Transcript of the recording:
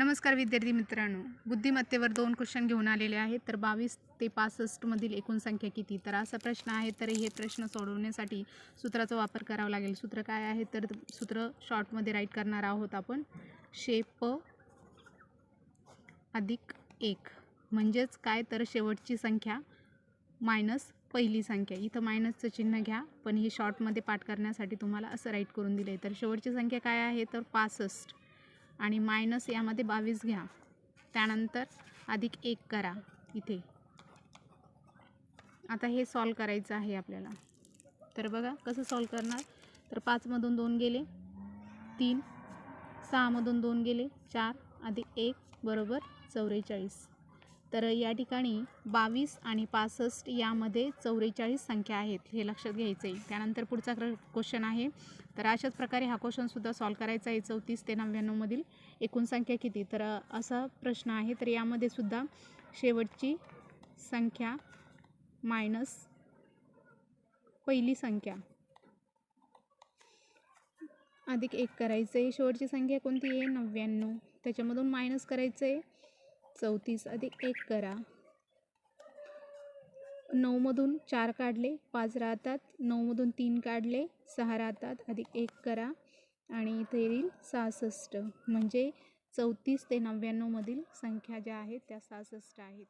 नमस्कार विद्यार्थी मित्रांनो. बुद्धिमत्तेवर दोन क्वेश्चन घेऊन आलेले आहेत. तर बावीस ते पासष्टमधील एकूण संख्या किती? तर असा प्रश्न आहे तर हे प्रश्न सोडवण्यासाठी सूत्राचा वापर करावा लागेल. सूत्र काय आहे? तर सूत्र शॉर्टमध्ये राईट करणार आहोत आपण. शेप अधिक एक. म्हणजेच काय? तर शेवटची संख्या मायनस पहिली संख्या. इथं मायनसचं चिन्ह घ्या. पण हे शॉर्टमध्ये पाठ करण्यासाठी तुम्हाला असं राईट करून दिलं आहे तर शेवटची संख्या काय आहे? तर पासष्ट. आणि मायनस यामध्ये बावीस घ्या. त्यानंतर अधिक एक करा इथे. आता हे सॉल्व करायचं आहे आपल्याला. तर बघा कसं सॉल्व करणार? तर पाचमधून दोन गेले तीन. सहामधून दोन गेले चार. अधिक एक बरोबर चौवेचाळीस तर या ठिकाणी बावीस आणि पासष्ट यामध्ये चौवेचाळीस संख्या आहेत हे लक्षात घ्यायचं आहे त्यानंतर पुढचा क्र क्वेश्चन आहे. तर अशाच प्रकारे हा क्वेश्चनसुद्धा सॉल्व करायचा आहे. चौतीस ते नव्याण्णवमधील एकूण संख्या किती? तर असा प्रश्न आहे. तर यामध्ये सुद्धा शेवटची संख्या मायनस पहिली संख्या. अधिक एक करायचं आहे शेवटची संख्या कोणती आहे? नव्याण्णव. त्याच्यामधून मायनस करायचं आहे चौतीस अधिक एक करा. नऊमधून चार काढले पाच राहतात. नऊमधून तीन काढले सहा राहतात. अधिक एक करा. आणि इथे येईल सहासष्ट. म्हणजे चौतीस ते नव्याण्णवमधील संख्या ज्या आहेत त्या सहासष्ट आहेत.